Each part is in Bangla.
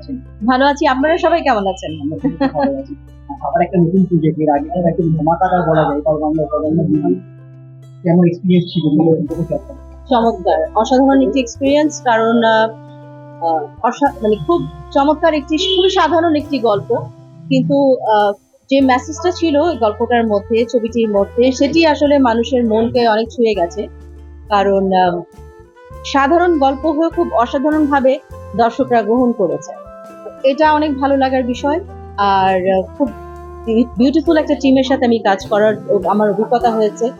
আছেন? ভালো আছি আপনারা সবাই কেমন আছেন? আবার একটা নতুন প্রজেক্ট এর আগে একটা ধমাকাদার বলা যায় প্রজন্ম বিমান কেমন এক্সপিরিয়েন্স ছিল। চমৎকার। অসাধারণ একটি এক্সপিরিয়েন্স কারণ মানে খুব চমৎকার একটি খুবই সাধারণ একটি গল্প। কিন্তু আহ, যে মেসেজটা ছিল গল্পটার মধ্যে ছবিটির মধ্যে সেটি আসলে মানুষের মনকে অনেক ছুঁয়ে গেছে। কারণ সাধারণ গল্প হয়ে খুব অসাধারণ ভাবে দর্শকরা গ্রহণ করেছে। এটা অনেক ভালো লাগার বিষয়। আর খুব বিউটিফুল একটা টিমের সাথে আমি কাজ করার আমার অভিজ্ঞতা হয়েছে।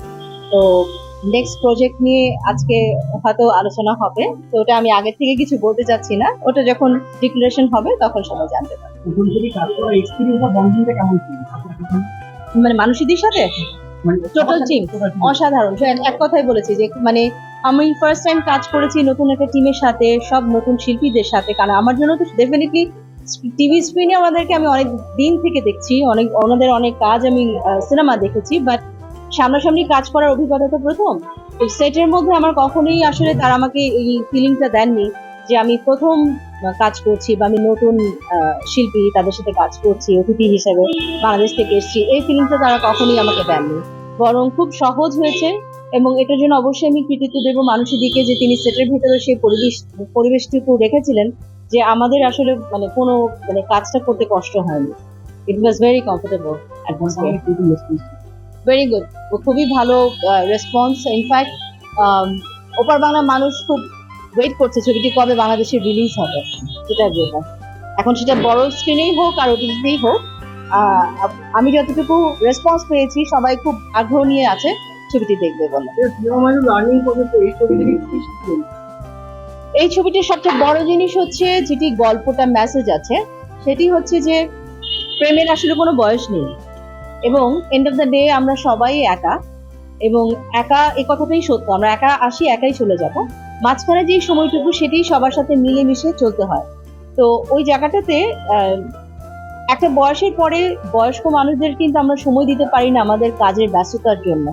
তো নেক্সট প্রজেক্ট নিয়ে আজকে হয়তো আলোচনা হবে। তো ওটা আমি আগে থেকে কিছু বলতে চাচ্ছি না। ওটা যখন ডিক্লারেশন হবে তখন সবাই জানতে পারবে। মানে মানুষদের সাথে? মানে team? total team। অসাধারণ। এক কথাই বলেছি যে মানে আমি ফার্স্ট টাইম কাজ করেছি নতুন একটা টিমের সাথে সব নতুন শিল্পীদের সাথে। কারণ আমার জন্য তো ডেফিনেটলি টিভি স্ক্রিনে আমাদেরকে আমি অনেক দিন থেকে দেখছি, অনেক, ওনাদের অনেক কাজ আমি সিনেমা দেখেছি বাট সামনাসামনি কাজ করার অভিজ্ঞতা তো প্রথম। সেটের মধ্যে আমার কখনোই আসলে তারা আমাকে এই ফিলিংটা দেননি যে আমি প্রথম কাজ করছি বা আমি নতুন শিল্পী, তাদের সাথে কাজ করছি, অতিথি হিসেবে বাংলাদেশ থেকে এসেছি। এই ফিলিংটা তারা কখনোই আমাকে দেননি। বরং খুব সহজ হয়েছে এবং এটার জন্য অবশ্যই আমি কৃতিত্ব দেব মানুষের দিকে যে তিনি সেটের ভিতরে সেই পরিবেশ, পরিবেশটুকু রেখেছিলেন। যে আমাদের আসলে মানে কোনো মানে কাজটা করতে কষ্ট হয়নি। It was very comfortable? Very good খুবই ভালো রেসপন্স ইনফ্যাক্ট ওপার বাংলা মানুষ খুব ওয়েট করছে ছবিটি কবে বাংলাদেশে রিলিজ হবে। সেটা জন্য এখন সেটা বড় স্ক্রিনেই হোক আর ওটিতেই হোক আহ, আমি যতটুকু রেসপন্স পেয়েছি সবাই খুব আগ্রহ নিয়ে আছে ছবিটি দেখবে বলে। লার্নিং এই ছবিটির সবচেয়ে বড় জিনিস হচ্ছে যেটি গল্পটা মেসেজ আছে, সেটি হচ্ছে যে প্রেমের আসলে কোনো বয়স নেই এবং এন্ড অফ দ্য ডে আমরা সবাই একা এবং একা এ কথাটাই সত্য, আমরা একা আসি, একাই চলে যাব। মাঝখানে যে সময়টুকু সেটি সবার সাথে মিলেমিশে চলতে হয়। তো ওই জায়গাটাতে একটা বয়সের পরে বয়স্ক মানুষদের কিন্তু আমরা সময় দিতে পারি না আমাদের কাজের ব্যস্ততার জন্য।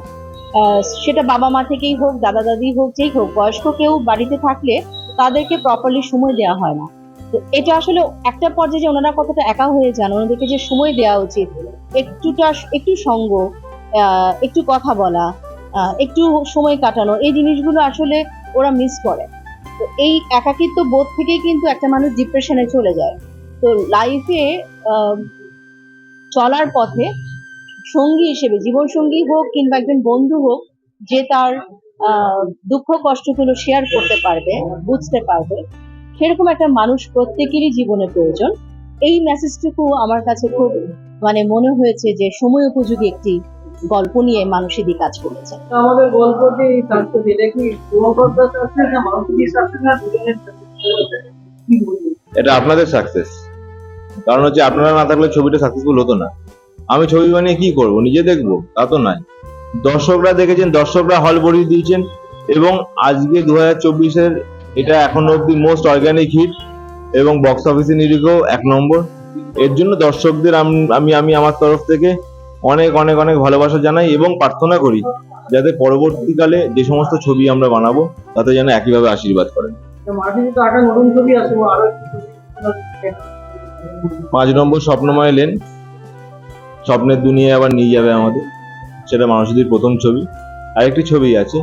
সেটা বাবা মা থেকেই হোক দাদা দাদি হোক, যেই হোক, বয়স্ক কেউ বাড়িতে থাকলে তাদেরকে প্রপারলি সময় দেওয়া হয় না। তো এটা আসলে একটা পর্যায়ে যে ওনারা কতটা একা হয়ে যান, ওনাদেরকে যে সময় দেওয়া উচিত, একটুটা একটু সঙ্গ একটু কথা বলা একটু সময় কাটানো, এই জিনিসগুলো আসলে ওরা মিস করে। তো এই একাকিত্ব বোধ থেকেই কিন্তু একটা মানুষ ডিপ্রেশনে চলে যায়। তো লাইফে চলার পথে সঙ্গী হিসেবে জীবন সঙ্গী হোক কিংবা একজন বন্ধু হোক, যে তার দুঃখ কষ্টগুলো শেয়ার করতে পারবে বুঝতে পারবে। সেরকম একটা মানুষ প্রত্যেকেরই জীবনে প্রয়োজন। এই মেসেজটুকু আমার কাছে খুব মানে মনে হয়েছে যে সময় উপযোগী একটি গল্প নিয়ে মানুষেরই কাজ করেছে। আমাদের গল্প যে সাকসেস এটা কি পুরোপত্র সাকসেস না মানসিক সাকসেস না দুজনের success? কি বলব? এটা আপনাদের সাকসেস কারণ হচ্ছে আপনারা না থাকলে ছবিটা সাকসেসফুল হতো না। আমি ছবি বানিয়ে কি করব? নিজে দেখব? তা তো নয় দর্শকরা দেখেছেন দর্শকরা হল ভরিয়ে দিয়েছেন এবং আজকে দু হাজার চব্বিশের এটা এখনও অব্দি মোস্ট অর্গানিক হিট এবং বক্স অফিসে নিরিখেও এক নম্বর। এর জন্য দর্শকদের আমি আমি আমার তরফ থেকে অনেক অনেক অনেক ভালোবাসা জানাই এবং প্রার্থনা করি যাতে পরবর্তীকালে যে সমস্ত ছবি আমরা বানাবো তাতে যেন একইভাবে আশীর্বাদ করেন। পাঁচ নম্বর স্বপ্নময় লেন। স্বপ্নের দুনিয়ায় আবার নিয়ে যাবে আমাদের। সেটা মানুষদের প্রথম ছবি। আরেকটি ছবি আছে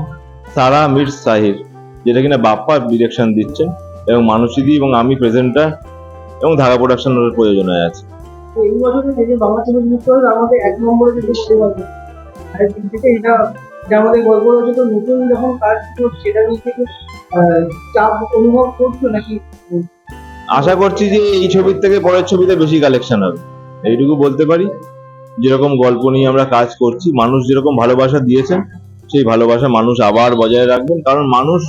সারা মির সাহির যেটা কিনা বাপ্পা ডিরেকশন দিচ্ছেন এবং মানুষিদি এবং আমি প্রেজেন্টার এবং ধারা প্রোডাকশনের প্রয়োজনে আছে। এই বছরে যে যে বাংলা ছবি যুক্ত আমাদের এক নম্বরে পারব আর থেকে এটা যে আমাদের গল্প রয়েছে তো নতুন যখন কাজ করছে সেটা থেকে চাপ অনুভব করছ নাকি? আশা করছি যে এই ছবির থেকে পরের ছবিতে বেশি কালেকশন হবে। এইটুকু বলতে পারি। যেরকম গল্প নিয়ে আমরা কাজ করছি মানুষ যেরকম ভালোবাসা দিয়েছেন সেই ভালোবাসা মানুষ আবার বজায় রাখবেন। কারণ মানুষ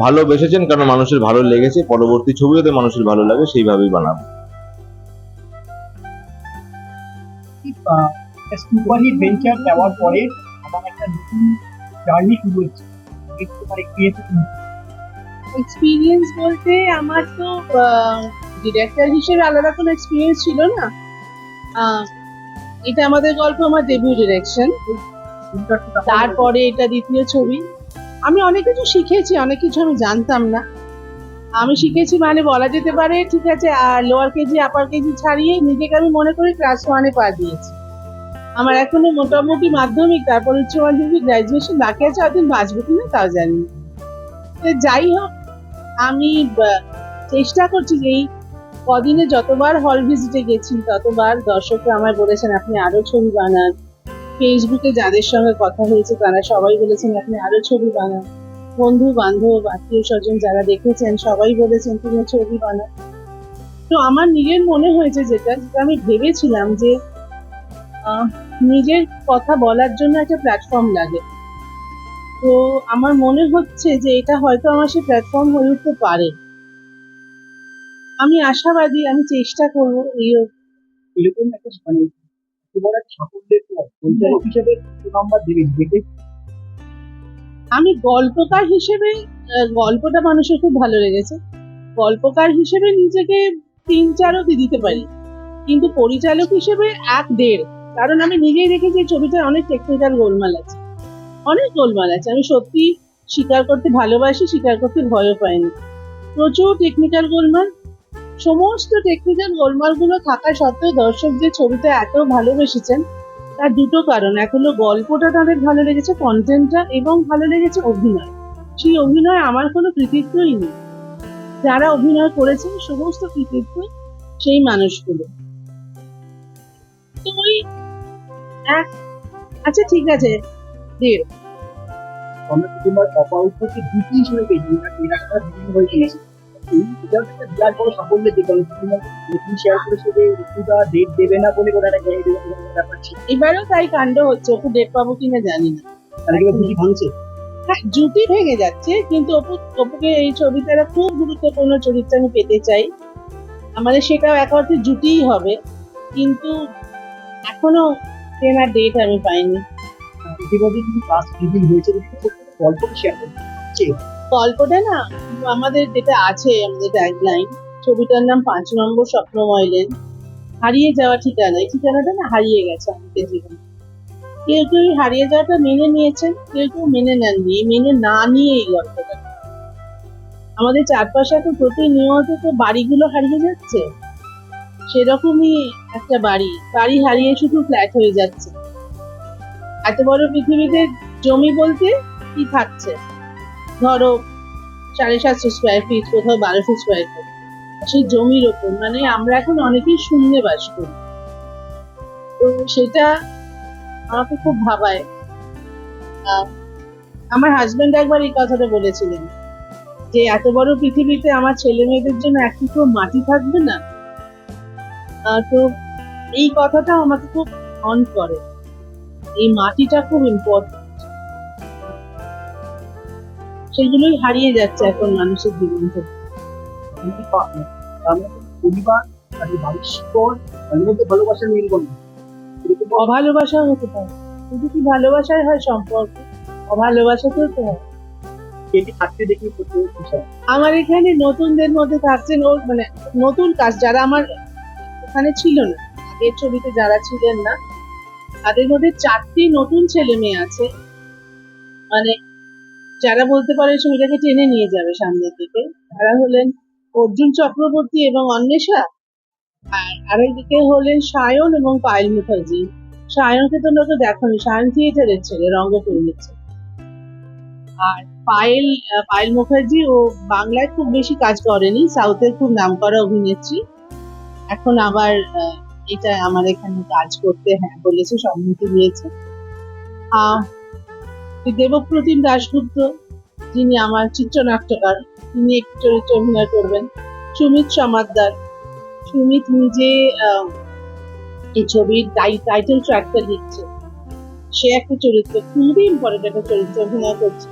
ভালোবেসেছেন কারণ মানুষের ভালো লেগেছে পরবর্তী ছবিতে মানুষের ভালো লাগে সেইভাবেই বানাবো। সুপার হিট ভেঞ্চার দেওয়ার পরে আমার একটা নতুন জার্নি শুরু হচ্ছে একটু মানে এক্সপিরিয়েন্স বলতে আমার তো ডিরেক্টর হিসেবে আলাদা কোনো এক্সপিরিয়েন্স ছিল না। এটা আমাদের গল্প, আমার ডেবিউ ডিরেকশন তারপরে এটা দ্বিতীয় ছবি। আমি অনেক কিছু শিখেছি, অনেক কিছু আমি জানতাম না। আমি শিখেছি মানে বলা যেতে পারে, ঠিক আছে, আর লোয়ার কেজি আপার কেজি ছাড়িয়ে নিজেকে আমি মনে করি ক্লাস ওয়ানে পা দিয়েছি। আমার এখনও মোটামুটি মাধ্যমিক, তারপর উচ্চ মাধ্যমিক গ্রাজুয়েশন বাকি আছে একদিন বাঁচবো কিনা তাও জানি যাই হোক, আমি চেষ্টা করছি যে এই কদিনে যতবার হল ভিজিটে গেছি, ততবার দর্শকরা আমায় বলেছেন, আপনি আরও ছবি বানান। ফেসবুকে যাদের সঙ্গে কথা হয়েছে, তারা সবাই বলেছেন, আপনি আরও ছবি বানান। বন্ধু, বান্ধব, আত্মীয় স্বজন যারা দেখেছেন, সবাই বলেছেন, তুমি ছবি বানান তো আমার নিজের মনে হয়েছে যেটা যেটা আমি ভেবেছিলাম যে নিজের কথা বলার জন্য একটা প্ল্যাটফর্ম লাগে। তো আমার মনে হচ্ছে যে এটা হয়তো আমার সে প্ল্যাটফর্ম হয়ে উঠতে পারে। আমি আশাবাদী আমি চেষ্টা করব এই এরকম একটা মানে তোমার একটা সাফল্যের পরিচালক হিসেবে কত নাম্বার দেবে দেখে আমি গল্পকার হিসেবে গল্পটা মানুষের খুব ভালো লেগেছে। গল্পকার হিসেবে নিজেকে তিন চারও দিয়ে দিতে পারি। কিন্তু পরিচালক হিসেবে এক দেড়। কারণ আমি নিজেই দেখেছি ছবিটায় অনেক টেকনিক্যাল গোলমাল আছে। অনেক গোলমাল আছে। আমি সত্যি স্বীকার করতে ভালোবাসি স্বীকার করতে ভয়ও পাইনি প্রচুর টেকনিক্যাল গোলমাল। সমস্ত টেকনিক্যাল গোলমালগুলো থাকা সত্ত্বেও দর্শক যে ছবিটা এত ভালোবেসেছেন, তার দুটো কারণ। এক হলো গল্পটা তাদের ভালো লেগেছে কন্টেন্টটা এবং ভালো লেগেছে অভিনয়। সেই অভিনয় আমার কোনো কৃতিত্বই নেই। যারা অভিনয় করেছেন, সমস্ত কৃতিত্ব সেই মানুষগুলো। আচ্ছা ঠিক আছে দেড় তোমার অপাউটকে দুটি হিসেবে এর বিভিন্ন হয়ে তাই হচ্ছে হ্যাঁ জুটি ভেঙে যাচ্ছে, কিন্তু অপু, অপুকে এই ছবিতে একটা খুব গুরুত্বপূর্ণ চরিত্র আমি পেতে চাই। আমাদের সেটাও এক অর্থে জুটিই হবে, কিন্তু এখনও ট্রেনার ডেট আমি পাইনি। ইতিমধ্যে কিন্তু রিভিল হয়েছে শেয়ার করছে গল্পটা না, আমাদের যেটা আছে, আমাদের ট্যাগলাইন ছবিটার নাম পাঁচ নম্বর স্বপ্নময় লেন হারিয়ে যাওয়া ঠিকানা এই ঠিকানাটা না হারিয়ে গেছে আমাদের জীবনে। কেউ কেউ হারিয়ে যাওয়াটা মেনে নিয়েছেন, কেউ কেউ মেনে নেননি মেনে না নিয়ে এই গল্পটা। আমাদের চারপাশে তো প্রতিনিয়ত তো বাড়িগুলো হারিয়ে যাচ্ছে। সেরকমই একটা বাড়ি বাড়ি হারিয়ে শুধু ফ্ল্যাট হয়ে যাচ্ছে। এত বড় পৃথিবীতে জমি বলতে কি থাকছে? ধরো সাড়ে সাতশো স্কোয়ার ফিট কোথাও বারোশো স্কোয়ার ফিট সেই জমির ওপর। মানে আমরা এখন অনেকেই শূন্যে বাস করি। তো সেটা আমাকে খুব ভাবায়। আমার হাজবেন্ড একবার এই কথাটা বলেছিলেন যে, এত বড় পৃথিবীতে আমার ছেলে মেয়েদের জন্য এক টুকরো মাটি থাকবে না। তো এই কথাটা আমাকে খুব অন করে। এই মাটিটা খুব ইম্পর্টেন্ট সেগুলোই হারিয়ে যাচ্ছে এখন মানুষের জীবন থেকে। পরিবার আর ভালোবাসার মিলবন্ধন এরকম অভালোবাসাও হতে পারে। কিন্তু কি ভালোবাসায় হয় সম্পর্ক? অভালোবাসাতেও তো হয়। আমার এখানে নতুনদের মধ্যে থাকছেন ওর মানে নতুন কাজ যারা আমার ওখানে ছিল না। আগের ছবিতে যারা ছিলেন না তাদের মধ্যে চারটি নতুন ছেলে মেয়ে আছে। মানে যারা বলতে পারে ছবিটাকে টেনে নিয়ে যাবে সামনের দিকে তারা হলেন অর্জুন চক্রবর্তী এবং অন্বেষা। আর আরেকদিকে হলেন সায়ন এবং পায়েল মুখার্জি। সায়নকে তোমরা তো দেখোনি সায়ন থিয়েটারের ছেলে রঙ্গকর্মীর ছেলে। আর পায়েল পায়েল মুখার্জি ও বাংলায় খুব বেশি কাজ করেনি সাউথের খুব নামকরা অভিনেত্রী। এখন আবার এটা আমার এখানে কাজ করতে হ্যাঁ বলেছে সম্মতি দিয়েছে। আহ, দেবপ্রতিম দাশগুপ্ত, যিনি আমার চিত্রনাট্যকার, তিনি একটি চরিত্রে অভিনয় করবেন। সুমিত সমাদ্দার, সুমিত নিজে এই ছবির টাইটেল ট্র্যাকটা লিখছে সে একটা চরিত্র, খুবই ইম্পর্টেন্ট একটা চরিত্রে অভিনয় করছে।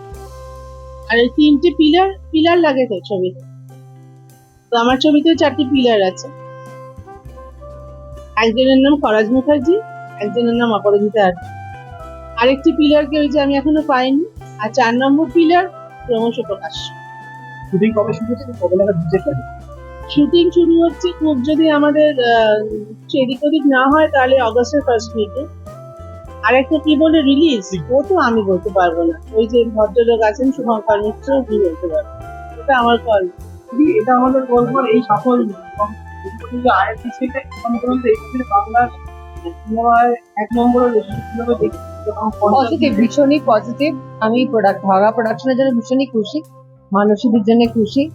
আর এই তিনটে পিলার পিলার লাগে তো ছবিতে। তো আমার ছবিতে চারটি পিলার আছে। একজনের নাম ফরাজ মুখার্জি, একজনের নাম অপরাজিতা আর্য। আরেকটি পিলারকে ওই যে আমি এখনও পাইনি আর চার নম্বর পিলার ক্রমশ প্রকাশ। শুধুই কবে শুরু হচ্ছে? কবে নাগাদ বুঝতে পারি শুটিং শুরু হচ্ছে খুব যদি আমাদের সেদিক ওদিক না হয় তাহলে অগস্টের ফার্স্ট উইকে আর একটা কি বলে রিলিজ ও তো আমি বলতে পারব না। ওই যে ভদ্রলোক আছেন শুভঙ্কর মিত্র কি বলতে পারব। এটা আমার কল এটা আমাদের গল্পের এই সাফল্য। যদি আয়ের দিক থেকে বাংলার সিনেমায় এক নম্বরে রয়েছে কীভাবে দেখি পজিটিভ ভীষণই পজিটিভ আমি প্রোডাক্ট ভাগা প্রোডাকশনের জন্য ভীষণই খুশি। মানসীদের জন্য খুশি।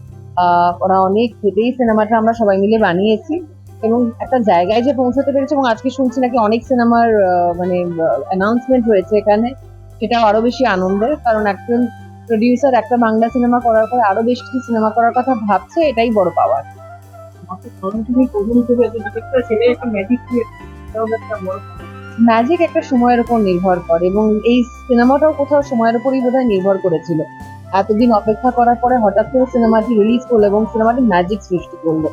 ওরা অনেক সিনেমাটা আমরা সবাই মিলে বানিয়েছি। এবং একটা জায়গায় যে পৌঁছাতে পেরেছে এবং আজকে শুনছি নাকি অনেক সিনেমার মানে অ্যানাউন্সমেন্ট হয়েছে এখানে। সেটাও আরও বেশি আনন্দের। কারণ একজন প্রডিউসার একটা বাংলা সিনেমা করার পরে আরও বেশ কিছু সিনেমা করার কথা ভাবছে, এটাই বড় পাওয়ার একটা ম্যাজিক ম্যাজিক একটা সময়ের উপর নির্ভর করে এবং এই সিনেমাটাও কোথাও সময়ের উপরই বোধহয় নির্ভর করেছিল। এতদিন অপেক্ষা করার পরে হঠাৎ করে সিনেমাটি রিলিজ করল এবং সিনেমাটি ম্যাজিক সৃষ্টি করল।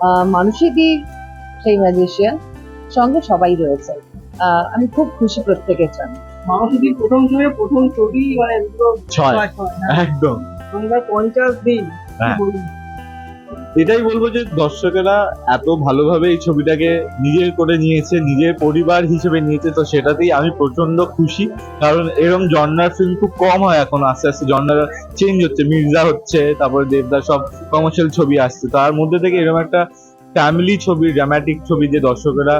আহ, মানুষেরই সেই ম্যাজিশিয়ান সঙ্গে সবাই রয়েছে। আহ, আমি খুব খুশি প্রত্যেকের জন্য। মানুষ যদি প্রথম সময়ে প্রথম ছবি মানে হ্যাঁ। একদম। পঞ্চাশ দিন। হ্যাঁ। এটাই বলব যে দর্শকেরা এত ভালোভাবে এই ছবিটাকে নিজের করে নিয়েছে, নিজের পরিবার হিসেবে নিয়েছে, তো সেটাতেই আমি প্রচণ্ড খুশি। কারণ এরকম জন্নার ফিল্ম খুব কম হয় এখন, আস্তে আস্তে জন্নার চেঞ্জ হচ্ছে। মির্জা হচ্ছে, তারপরে দেবদাস, সব কমার্শিয়াল ছবি আসছে। তার মধ্যে থেকে এরকম একটা ফ্যামিলি ছবি ড্রামাটিক ছবি যে দর্শকেরা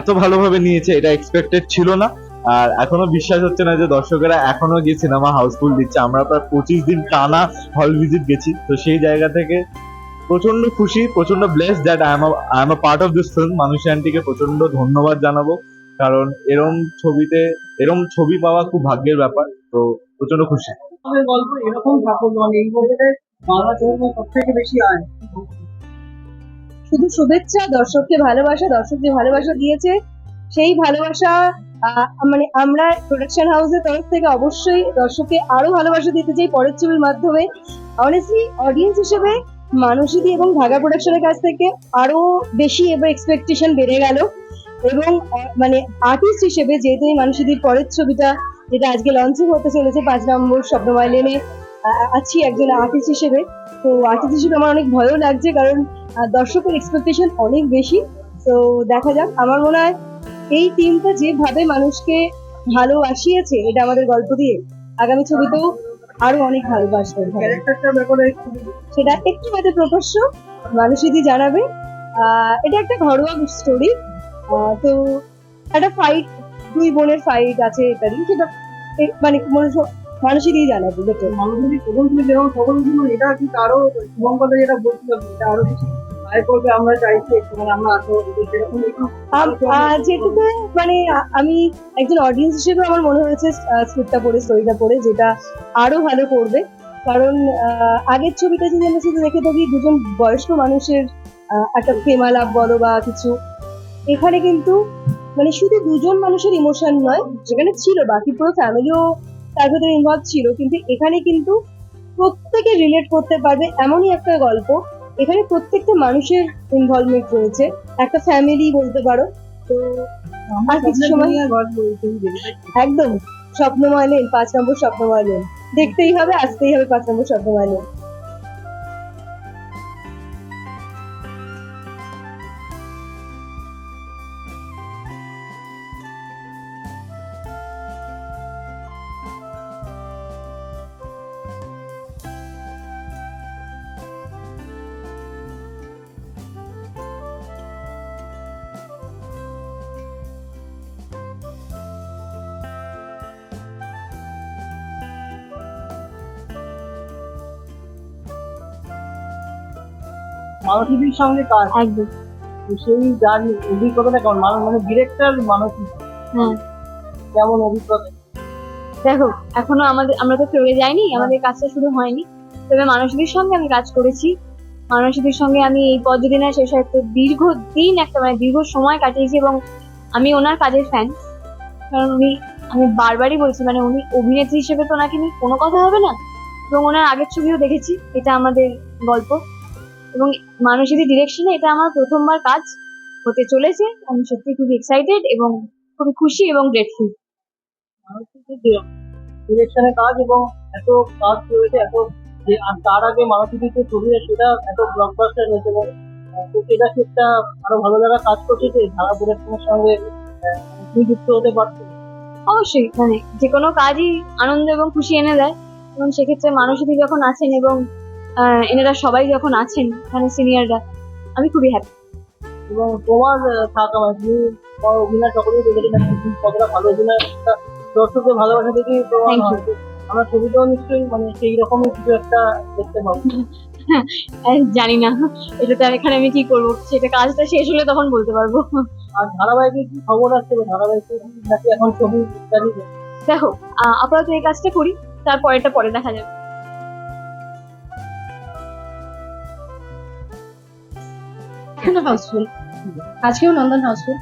এত ভালোভাবে নিয়েছে, এটা এক্সপেক্টেড ছিল না। আর এখনও বিশ্বাস হচ্ছে না যে দর্শকেরা এখনও গিয়ে সিনেমা হাউসফুল দিচ্ছে। আমরা প্রায় পঁচিশ দিন টানা হল ভিজিট গেছি। তো সেই জায়গা থেকে প্রচণ্ড খুশি প্রচণ্ড bless that I am I am a part of this film মানুষ আন্টিকে প্রচণ্ড ধন্যবাদ জানাব কারণ এরম ছবিতে এরম ছবি পাওয়া খুব ভাগ্যের ব্যাপার তো প্রচণ্ড খুশি। গল্প এরকম সাফল্য মানে এই বছরে বাংলা ছবি সব থেকে বেশি আয়। শুধু শুভেচ্ছা দর্শককে ভালোবাসা দর্শক যে ভালোবাসা দিয়েছে সেই ভালোবাসা আহ, মানে আমরা প্রোডাকশন হাউসের তরফ থেকে অবশ্যই দর্শককে আরও ভালোবাসা দিতে চাই পরের ছবির মাধ্যমে। অনেস্টলি অডিয়েন্স হিসেবে মানসীদি এবং ঢাকা প্রোডাকশনের কাছ থেকে আরও বেশি এবার এক্সপেকটেশন বেড়ে গেল। এবং মানে আর্টিস্ট হিসেবে যেহেতু এই মানসীদির পরের ছবিটা যেটা আজকে লঞ্চিং হতে চলেছে, পাঁচ নম্বর স্বপ্নময় লেনে আছি একজন আর্টিস্ট হিসেবে। তো আর্টিস্ট হিসেবে আমার অনেক ভয়ও লাগছে কারণ দর্শকের এক্সপেকটেশন অনেক বেশি। তো দেখা যাক, আমার মনে হয় এই টিমটা যেভাবে মানুষকে ভালোবাসিয়েছে, এটা আমাদের গল্প দিয়ে আগামী ছবিতেও আরও অনেক ভালোবাসবেন সেটা একটু হয়তো প্রকাশ্য মানুষই জানাবে। আহ, এটা একটা ঘরোয়া স্টোরি তো একটা ফাইট দুই বোনের ফাইট আছে এটারই সেটা মানে মানুষ- মানুষই দিয়ে জানাবে। মানুষ যদি প্রথম থেকে যেরকম সকল এটা কি আরও শুভঙ্কর যেটা বলছিল এটা আরও বেশি মানে আম- একজন অডিয়েন্স হিসেবে আমার মনে হয়েছে স্ক্রিপ্টটা পড়ে স্টোরিটা পড়ে, যেটা আরও ভালো করবে। কারণ আগের ছবিটা যদি আমরা শুধু দেখে থাকি, দুজন বয়স্ক মানুষের একটা প্রেমালাপ বলো বা কিছু, এখানে কিন্তু মানে শুধু দুজন মানুষের ইমোশন নয়, যেখানে ছিল, বাকি পুরো ফ্যামিলিও তার ভেতরে ইনভলভ ছিল, কিন্তু এখানে কিন্তু প্রত্যেকে রিলেট করতে পারবে এমনই একটা গল্প। এখানে প্রত্যেকটা মানুষের ইনভলভমেন্ট রয়েছে। একটা ফ্যামিলি বলতে পারো। তো আমরা আর কিছু সময়- একদম। স্বপ্ন মানে পাঁচ নম্বর স্বপ্ন মানে দেখতেই হবে আসতেই হবে পাঁচ নম্বর স্বপ্ন লেন মানসীদের সঙ্গে কাজ। একদম। তো সেই যার অভিজ্ঞতাটা কেমন? মানুষ মানে ডিরেক্টর মানসী হ্যাঁ। কেমন অভিজ্ঞতা? দেখো এখনও আমাদের আমরা তো চলে যাইনি আমাদের কাজটা শুরু হয়নি। তবে মানসীদের সঙ্গে আমি কাজ করেছি। মানসীদের সঙ্গে আমি এই পর্যদিনে শেষ একটা দীর্ঘ দিন একটা মানে দীর্ঘ সময় কাটিয়েছি এবং আমি ওনার কাজের ফ্যান কারণ উনি আমি বারবারই বলছি মানে উনি অভিনেত্রী হিসেবে তো ওনাকে নিয়ে কোনো কথা হবে না। এবং ওনার আগের ছবিও দেখেছি এটা আমাদের গল্প। এবং মানসীদের ডিরেকশনে এটা আমার প্রথমবার কাজ হতে চলেছে। আমি সত্যি খুবই এক্সাইটেড এবং খুবই খুশি এবং গ্রেটফুল ডিরেকশনের কাজ এবং এত কাজ রয়েছে এত যে আর তার আগে মানসীদের যে ছবি সেটা এত ব্লকবাস্টার হয়েছে এবং তো সেটা আরও ভালো লাগা কাজ করছে যে ধারা প্রোডাকশনের সঙ্গে তুমি যুক্ত হতে পারছ। অবশ্যই মানে যে কোনো কাজই আনন্দ এবং খুশি এনে দেয়। এবং সেক্ষেত্রে মানুষটি যখন আছেন এবং এনারা সবাই যখন আছেন এখানে সিনিয়ররা আমি খুবই হ্যাপি এবং তোমার থাকা মানে তুমি তোমার অভিনয় সকলেই তুমি কতটা ভালো অভিনয় একটা দর্শকের ভালোবাসা তো আমরা ছবিটাও নিশ্চয়ই মানে সেই রকমই কিছু একটা দেখতে পাবো। জানি না এটা তো এখানে আমি কি করব? সেটা কাজটা শেষ হলে তখন বলতে পারব। আর ধারাবাহিকে কি খবর বা ধারাবাহিকে নাকি এখন ছবি দেখো আপাতত এই কাজটা করি তারপরেটা পরে দেখা যাবে। এখনও হাউসফুল আজকেও নন্দন হাউসফুল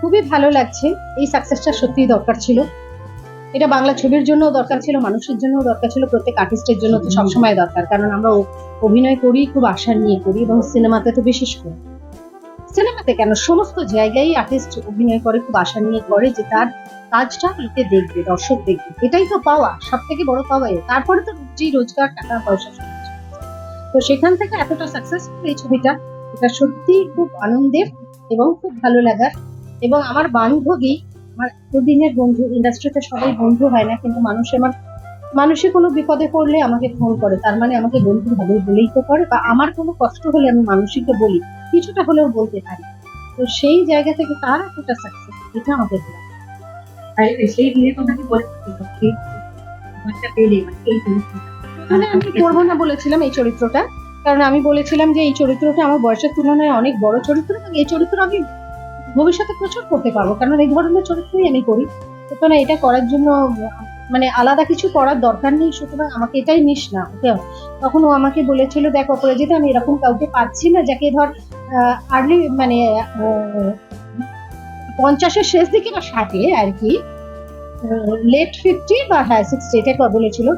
খুবই ভালো লাগছে। এই সাকসেসটা সত্যিই দরকার ছিল। এটা বাংলা ছবির জন্য দরকার ছিল, মানুষের জন্য দরকার ছিল, প্রত্যেক আর্টিস্টের জন্য তো সবসময় দরকার। কারণ আমরা অভিনয় করি, খুব আশা নিয়ে করি এবং সিনেমাতে তো বিশেষ করে। সিনেমাতে কেন? সমস্ত জায়গায় আর্টিস্ট অভিনয় করে, খুব আশা নিয়ে করে যে তার কাজটা লোকে দেখবে, দর্শক দেখবে। এটাই তো পাওয়া সব থেকে বড় পাওয়া তারপরে তো রুজি রোজগার টাকা পয়সা তো সেখান থেকে এতটা সাকসেসফুল এই ছবিটা এটা সত্যি খুব আনন্দের এবং খুব ভালো লাগার এবং আমার বান্ধবী আমার এতদিনের বন্ধু ইন্ডাস্ট্রিতে সবাই বন্ধু হয় না কিন্তু মানুষ আমার মানুষে কোনো বিপদে পড়লে আমাকে ফোন করে তার মানে আমাকে বন্ধু ভালোই বলেই তো করে বা আমার কোনো কষ্ট হলে আমি মানুষকে বলি কিছুটা হলেও বলতে পারি তো সেই জায়গা থেকে তার এতটা সাকসেস এটা আমাকে আর সেই দিনে তোমাকে বলে পেলে মানে এই জিনিসটা মানে আমি করব না বলেছিলাম এই চরিত্রটা কারণ আমি বলেছিলাম যে এই চরিত্রটা আমার বয়সের তুলনায় অনেক বড় চরিত্র এবং এই চরিত্র আমি ভবিষ্যতে প্রচুর করতে পারব। কারণ এই ধরনের চরিত্রই আমি করি। সুতরাং এটা করার জন্য মানে আলাদা কিছু করার দরকার নেই, সুতরাং আমাকে এটাই নিস না, ওকে? তখন ও আমাকে বলেছিল, দেখ, অপরাজিতা, আমি এরকম কাউকে পাচ্ছি না, যাকে ধর আর্লি মানে পঞ্চাশের শেষ দিকে বা ষাটে আর কি লেট ফিফটি বা হ্যাঁ সিক্সটি এটা বলেছিল।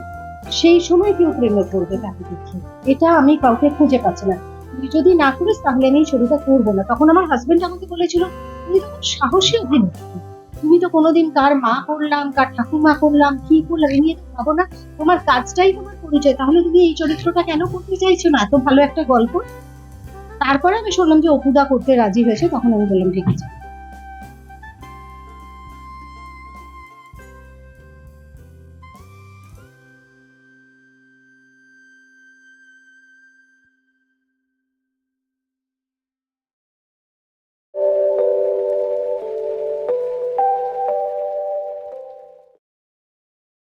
সেই সময় কেউ প্রেমে পড়বে তাকে দেখে। এটা আমি কাউকে খুঁজে পাচ্ছি না। তুই যদি না করিস, তাহলে আমি এই ছবিটা করব না। তখন আমার হাজবেন্ড আমাকে বলেছিল তুমি তো সাহসী অভিনেত্রী। তুমি তো কোনোদিন কার মা করলাম, কার ঠাকুমা করলাম, কি করলাম এই নিয়ে তো ভাবো না। তোমার কাজটাই তোমার পরিচয়। তাহলে তুমি এই চরিত্রটা কেন করতে চাইছো না? এত ভালো একটা গল্প? তারপরে আমি শুনলাম যে অপুদা করতে রাজি হয়েছে। তখন আমি বললাম, ঠিক আছে।